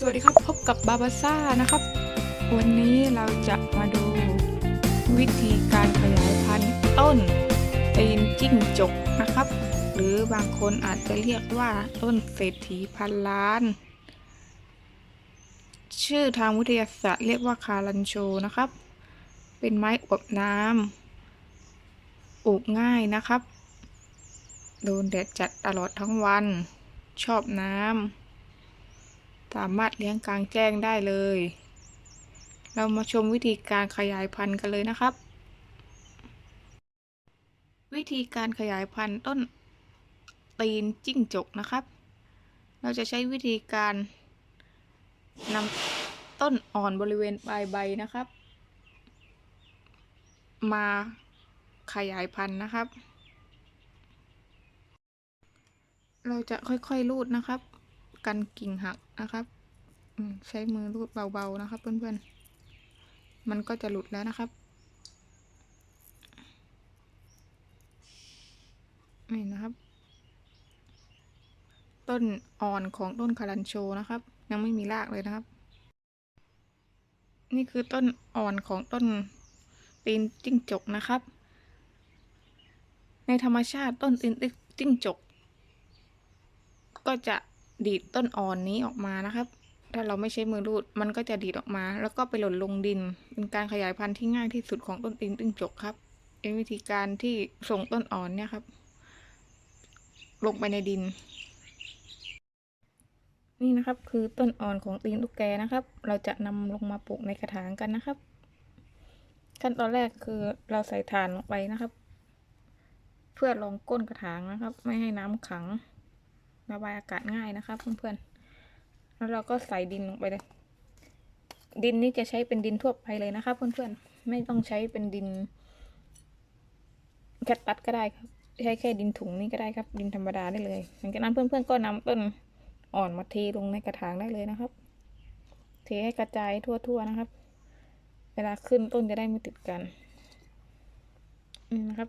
สวัสดีครับพบกับบาบาซ่านะครับ วันนี้เราจะมาดูวิธีการขยายพันธุ์ต้นตีนจิ้งจกนะครับ หรือบางคนอาจจะเรียกว่าต้นเศรษฐีพันล้าน ชื่อทางวิทยาศาสตร์เรียกว่าคารันโชนะครับ เป็นไม้อวบน้ำปลูกง่ายนะครับ โดนแดดจัดตลอดทั้งวัน ชอบน้ำ สามารถเลี้ยงกลางแจ้งได้เลย เรามาชมวิธีการขยายพันธุ์กันเลยนะครับ วิธีการขยายพันธุ์ต้นตีนจิ้งจกนะครับ เราจะใช้วิธีการนำต้นอ่อนบริเวณปลายใบนะครับ มาขยายพันธุ์นะครับ เราจะค่อยๆรูดนะครับ กันกิ่งหักนะครับใช้มือรูดเบาๆนะครับ เพื่อนๆ มันก็จะหลุดแล้วนะครับนี่นะครับ ต้นอ่อนของต้นคารันโชนะครับ ยังไม่มีรากเลยนะครับ นี่คือต้นอ่อนของต้นตีนจิ้งจกนะครับ ในธรรมชาติต้นตีนจิ้งจก ก็จะ ดีดต้นอ่อนนี้ออกมานะครับ ถ้าเราไม่ใช้มือรูดมันก็จะดีดออกมา แล้วก็ไปหล่นลงดิน เป็นการขยายพันธุ์ที่ง่ายที่สุดของต้นตีนตึ้งจกครับเป็นวิธีการที่ส่งต้นอ่อนเนี่ยครับ ลงไปในดิน นี่นะครับคือต้นอ่อนของตีนตุ๊กแกนะครับ เราจะนำลงมาปลูกในกระถางกันนะครับ ขั้นตอนแรกคือเราใส่ถ่านลงไปนะครับ เพื่อรองก้นกระถางนะครับ ไม่ให้น้ำขัง ระบายอากาศง่ายนะคะเพื่อนๆ แล้วเราก็ใส่ดินลงไปเลย ดินนี้จะใช้เป็นดินทั่วไปเลยนะคะเพื่อนๆ ไม่ต้องใช้เป็นดินแคตตัสก็ได้ครับ ใช้แค่ดินถุงนี่ก็ได้ครับ ดินธรรมดาได้เลยหลังจากนั้นเพื่อนๆก็นำต้นอ่อนมาเทลงในกระถางได้เลยนะครับ เทให้กระจายทั่วๆนะครับ เวลาขึ้นต้นจะได้ไม่ติดกันนะครับ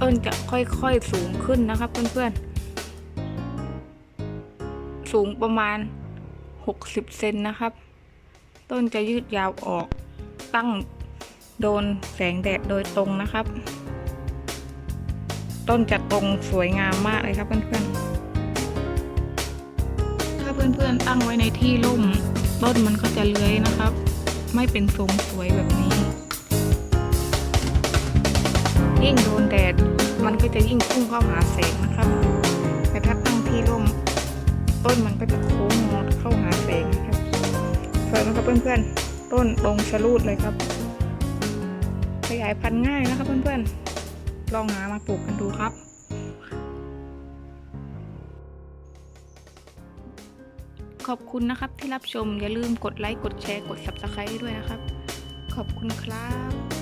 ต้นจะค่อยๆสูงขึ้นนะครับ เพื่อนๆ สูงประมาณ 60 เซนนะครับ ต้นจะยืดยาวออกตั้งโดนแสงแดดโดยตรงนะครับ ต้นจะตรงสวยงามมากเลยครับเพื่อนๆ ถ้าเพื่อนๆตั้งไว้ในที่ร่มต้นมันก็จะเลื้อยนะครับ ไม่เป็นทรงสวยแบบนี้ ยิ่งโดนแดดมันก็จะยิ่งพุ่งเข้าหาแสงนะครับ แต่ถ้าตั้งที่ร่มต้นมันก็จะโค้งงอเข้าหาแสงนะครับสวยไหมครับเพื่อนๆ ต้นตรงชะลูดเลยครับ ขยายพันธุ์ง่ายนะครับเพื่อนๆ ลองหามาปลูกกันดูครับขอบคุณนะครับที่รับชมอย่าลืมกดไลค์ กดแชร์ กด Subscribe ด้วยนะครับ ขอบคุณครับ